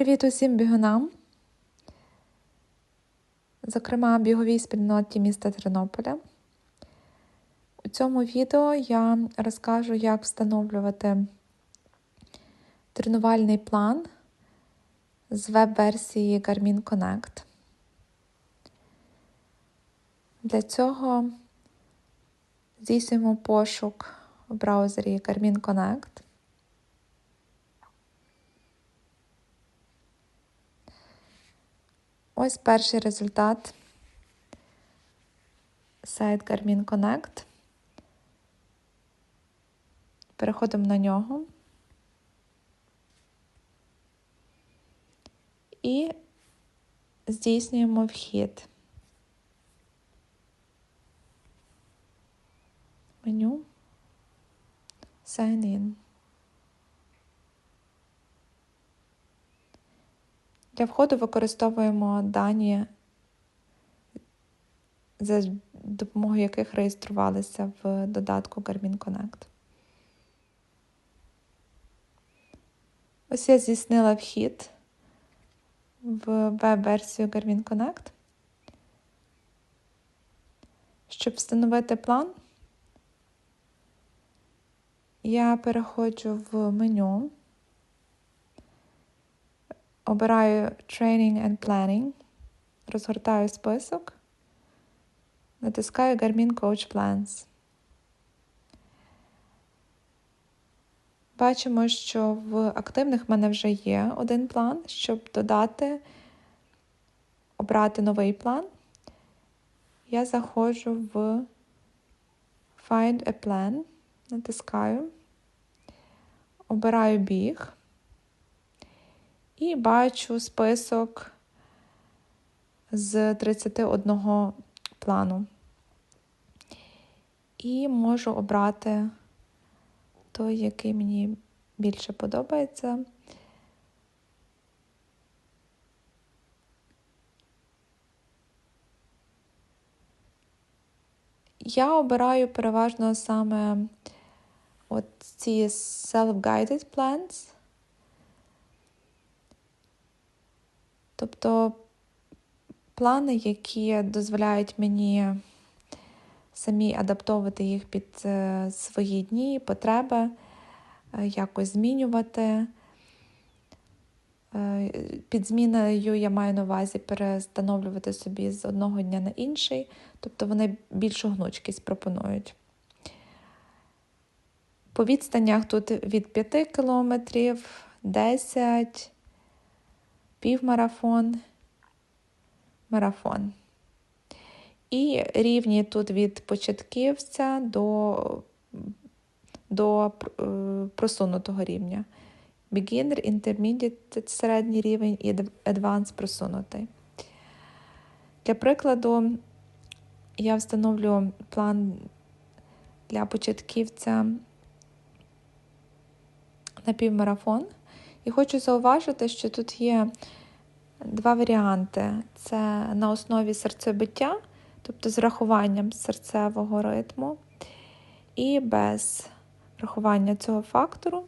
Привіт усім бігунам, зокрема біговій спільноті міста Тернополя. У цьому відео я розкажу, як встановлювати тренувальний план з веб-версії Garmin Connect. Для цього здійснюємо пошук в браузері Garmin Connect. Ось перший результат. Сайт Garmin Connect. Переходимо на нього. І здійснюємо вхід. Меню Sign in. Для входу використовуємо дані, за допомогою яких реєструвалися в додатку Garmin Connect. Ось я здійснила вхід в веб-версію Garmin Connect. Щоб встановити план, я переходжу в меню. Обираю Training and Planning, розгортаю список, натискаю Garmin Coach Plans. Бачимо, що в активних в мене вже є один план, щоб додати, обрати новий план. Я заходжу в Find a Plan, натискаю, обираю біг. І бачу список з 31 плану. І можу обрати той, який мені більше подобається. Я обираю переважно саме от ці self-guided plans. Тобто плани, які дозволяють мені самі адаптовувати їх під е, свої дні, потреби, е, якось змінювати. Е, під зміною я маю на увазі перестановлювати собі з одного дня на інший, тобто вони більшу гнучкість пропонують. По відстанях тут від 5 кілометрів, 10 півмарафон, марафон. І рівні тут від початківця до до е, просунутого рівня. Beginner, Intermediate середній рівень і Advanced просунутий. Для прикладу, я встановлю план для початківця на півмарафон. І хочу зауважити, що тут є два варіанти: це на основі серцебиття, тобто з рахуванням серцевого ритму, і без рахування цього фактору.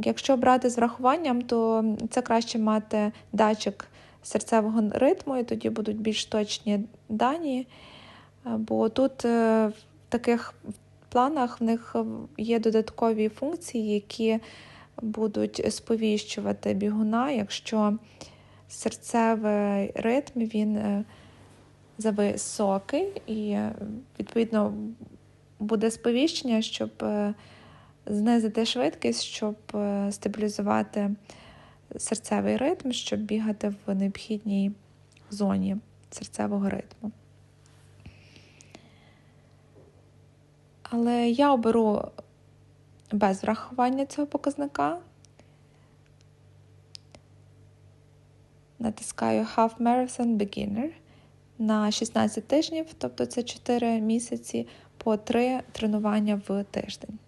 Якщо брати з врахуванням, то це краще мати датчик серцевого ритму, і тоді будуть більш точні дані. Бо тут е, в таких планах в них є додаткові функції, які будуть сповіщувати бігуна, якщо серцевий ритм він е, зависокий, і, відповідно, буде сповіщення, щоб е, знизити швидкість, щоб е, стабілізувати серцевий ритм, щоб бігати в необхідній зоні серцевого ритму. Але я оберу без врахування цього показника. Натискаю Half Marathon Beginner на 16 тижнів, тобто це 4 місяці по 3 тренування в тиждень.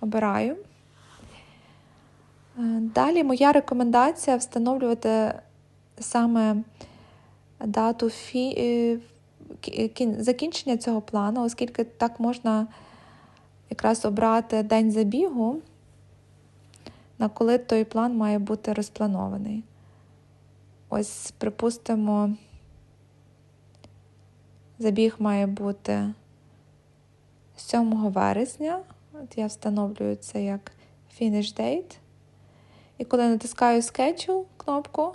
Обираю. Е, далі моя рекомендація встановлювати саме дату фі... Е, закінчення цього плану, оскільки так можна якраз обрати день забігу, на коли той план має бути розпланований. Ось, припустимо, забіг має бути 7 вересня. От я встановлюю це як Finish Date. І коли натискаю Schedule кнопку,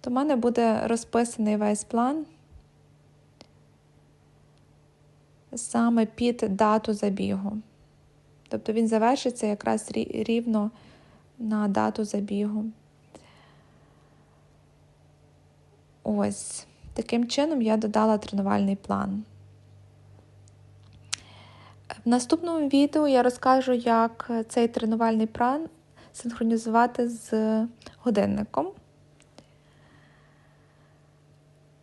то в мене буде розписаний весь план саме під дату забігу. Тобто він завершиться якраз рівно на дату забігу. Ось, таким чином я додала тренувальний план. В наступному відео я розкажу, як цей тренувальний план синхронізувати з годинником.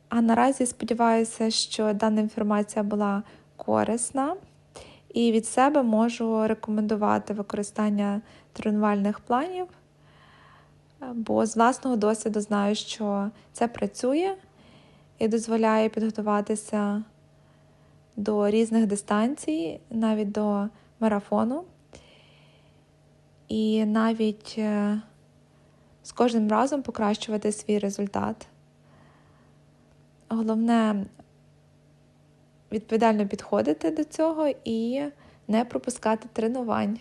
А наразі сподіваюся, що дана інформація була корисна, і від себе можу рекомендувати використання тренувальних планів, бо з власного досвіду знаю, що це працює і дозволяє підготуватися до різних дистанцій, навіть до марафону. І навіть е, з кожним разом покращувати свій результат. Головне відповідально підходити до цього і не пропускати тренувань.